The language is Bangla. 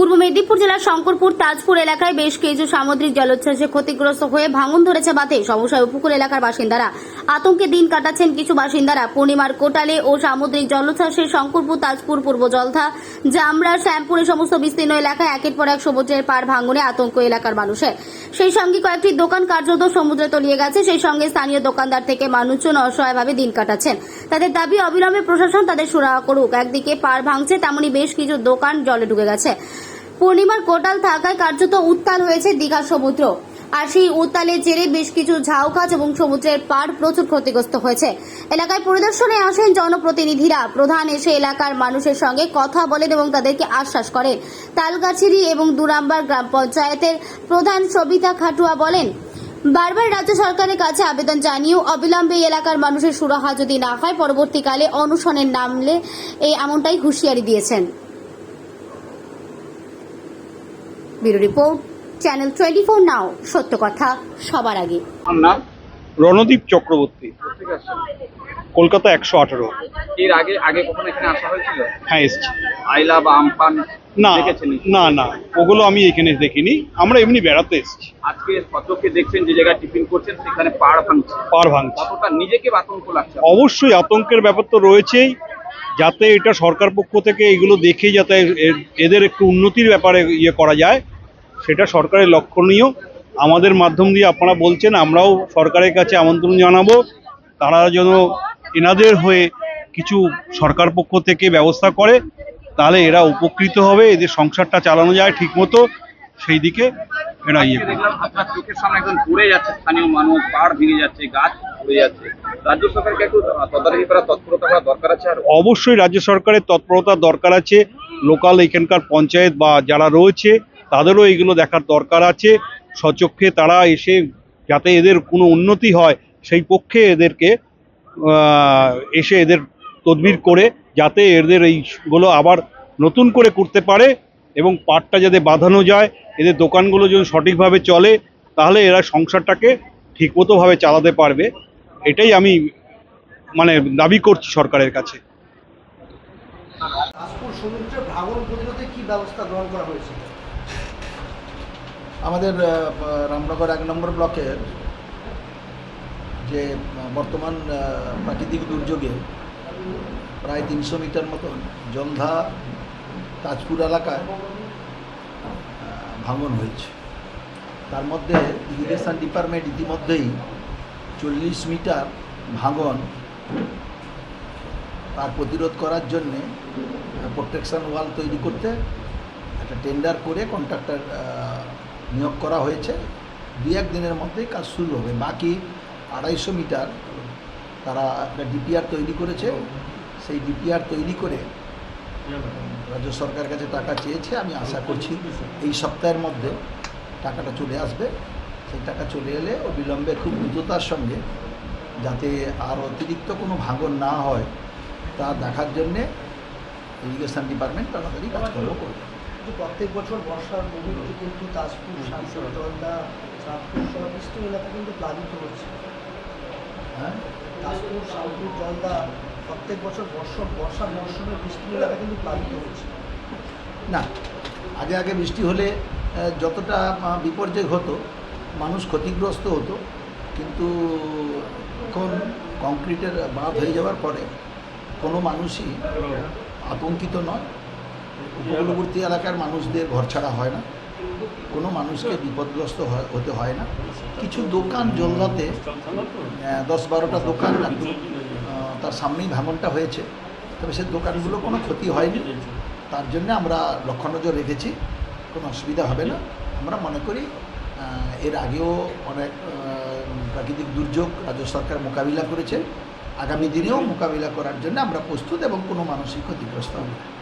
পূর্ব মেদিনীপুর জেলার শঙ্করপুর, তাজপুর এলাকায় বেশ কিছু সামুদ্রিক জলোচ্ছ্বাসে ক্ষতিগ্রস্ত হয়ে ভাঙন ধরেছে বাতে সমস্যায় উপকূল এলাকার বাসিন্দারা আতঙ্কে দিন কাটাচ্ছেন কিছু বাসিন্দারা। পূর্ণিমার কোটালে ও সামুদ্রিক জলোচ্ছ্বাসে শঙ্করপুর, তাজপুর, পূর্ব জলধা, জামরা, শ্যামপুর সমস্ত বিস্তীর্ণ এলাকায় একের পর এক সমুদ্রের পার ভাঙনে আতঙ্ক এলাকার মানুষের। সেই সঙ্গে কয়েকটি দোকান কার্যত সমুদ্রে তলিয়ে গেছে। সেই সঙ্গে স্থানীয় দোকানদার থেকে মানুষজন অসহায়ভাবে দিন কাটাচ্ছেন। তাদের দাবি, অবিলম্বে প্রশাসন তাদের সুরাহা করুক। একদিকে পার ভাঙছে, তেমনি বেশ কিছু দোকান জলে ডুবে গেছে। পূর্ণিমার কোটাল থাকায় কার্যত উত্তাল হয়েছে দীঘা সমুদ্র। আর সেই উত্তালের জেরে বেশ কিছু ঝাউগাছ এবং সমুদ্রের পাড় প্রচুর ক্ষতিগ্রস্ত হয়েছে। এলাকায় পরিদর্শনে আসেন জনপ্রতিনিধিরা। প্রধান এসে এলাকার মানুষের সঙ্গে কথা বলেন এবং তাদেরকে আশ্বাস করেন। তালগাছিরি এবং দুরাম্বার গ্রাম পঞ্চায়েতের প্রধান সবিতা খাটুয়া বলেন, বারবার রাজ্য সরকারের কাছে আবেদন জানিয়েও অবিলম্বে এলাকার মানুষের সুরাহা যদি না হয়, পরবর্তীকালে অনশনের নামলে এই এমনটাই হুঁশিয়ারি দিয়েছেন। Bureau report channel twenty four now সত্য কথা সবার আগে। আমার নাম রণদীপ চক্রবর্তী। ঠিক আছে কলকাতা একশো আঠারো। এর আগে আগে কখনো এখানে আসা হয়েছিল? হ্যাঁ এসছি। আইলা বা আমপান না দেখেছেন? না না ওগুলো আমি এখানে দেখিনি। আমরা এমনি বেড়াতে এসেছি। আজকে কতকে দেখছেন যে জায়গায় টিফিন করছেন সেখানে পাড় ভাঙছে? পার ভাঙছি। নিজেকে আতঙ্ক লাগছে? অবশ্যই আতঙ্কের ব্যাপার তো রয়েছেই। যাতে এটা সরকার পক্ষ থেকে এগুলো দেখে যাতে এদের একটু উন্নতির ব্যাপারে ইয়ে করা যায়, সেটা সরকারের লক্ষণীয়। আমাদের মাধ্যম দিয়ে আপনারা বলছেন, আমরাও সরকারের কাছে আমন্ত্রণ জানাব। তারা যেন এনাদের হয়ে কিছু সরকার পক্ষ থেকে ব্যবস্থা করে, তাহলে এরা উপকৃত হবে, এদের সংসারটা চালানো যায় ঠিকমতো। সেই দিকে এরা ইয়ে দেখলাম আপনার চোখের সামনে একজন পড়ে যাচ্ছে, স্থানীয় মানুষ পাড় ভেঙে যাচ্ছে, গাছ পড়ে যাচ্ছে। তৎপরতা অবশ্যই রাজ্য সরকারের তৎপরতার দরকার আছে। লোকাল এখানকার পঞ্চায়েত বা যারা রয়েছে, তাদেরও এগুলো দেখার দরকার আছে। সচক্ষে তারা এসে যাতে এদের কোনো উন্নতি হয়, সেই পক্ষে এদেরকে এসে এদের তদবির করে যাতে এদের এইগুলো আবার নতুন করে করতে পারে এবং পাটটা যাতে বাঁধানো যায়, এদের দোকানগুলো যদি সঠিকভাবে চলে, তাহলে এরা সংসারটাকে ঠিকমতোভাবে চালাতে পারবে। এটাই আমি মানে দাবি করছি সরকারের কাছে। আমাদের রামনগর এক নম্বর ব্লকের যে বর্তমান প্রাকৃতিক দুর্যোগে প্রায় তিনশো মিটার মতন জন্ধা তাজপুর এলাকায় ভাঙন হয়েছে। তার মধ্যে ইরিগেশন ডিপার্টমেন্ট ইতিমধ্যেই চল্লিশ মিটার ভাঙন তার প্রতিরোধ করার জন্যে প্রোটেকশন ওয়াল তৈরি করতে একটা টেন্ডার করে কন্ট্রাক্টর নিয়োগ করা হয়েছে। এক দিনের মধ্যেই কাজ শুরু হবে। বাকি আড়াইশো মিটার তারা একটা ডিপিআর তৈরি করেছে। সেই ডিপিআর তৈরি করে রাজ্য সরকারের কাছে টাকা চেয়েছে। আমি আশা করছি এই সপ্তাহের মধ্যে টাকাটা চলে আসবে। সেই টাকা চলে এলে অবিলম্বে খুব দ্রুততার সঙ্গে যাতে আর অতিরিক্ত কোনো ভাঙন না হয় তা দেখার জন্যে ইরিগেশন ডিপার্টমেন্ট তাড়াতাড়ি কাজকর্ম করবে প্রত্যেক বছর বর্ষার মুহূর্তে কিন্তু তাজপুর শামপুর জলদা চাঁদপুর সহ বিস্তৃত এলাকা কিন্তু প্লাবিত হচ্ছে। হ্যাঁ? তাজপুর শামপুর জলদা প্রত্যেক বছর বর্ষা বর্ষার মরশুমে বিস্তৃত এলাকা কিন্তু প্লাবিত হচ্ছে। না আগে আগে বৃষ্টি হলে যতটা বিপর্যয় হতো মানুষ ক্ষতিগ্রস্ত হতো, কিন্তু এখন কংক্রিটের বাঁধ হয়ে যাওয়ার পরে কোনো মানুষই আতঙ্কিত নয়। উপকূলবর্তী এলাকার মানুষদের ঘর ছাড়া হয় না। কোনো মানুষকে বিপদগ্রস্ত হতে হয় না। কিছু দোকান জলদাতে দশ বারোটা দোকান তার সামনেই ভাঙনটা হয়েছে। তবে সে দোকানগুলো কোনো ক্ষতি হয়নি। তার জন্য আমরা লক্ষ্য নজর রেখেছি। কোনো অসুবিধা হবে না। আমরা মনে করি এর আগেও অনেক প্রাকৃতিক দুর্যোগ রাজ্য সরকার মোকাবিলা করেছে আগামী দিনেও মোকাবিলা করার জন্য আমরা প্রস্তুত এবং কোনো মানসিক ক্ষতিগ্রস্ত হবে।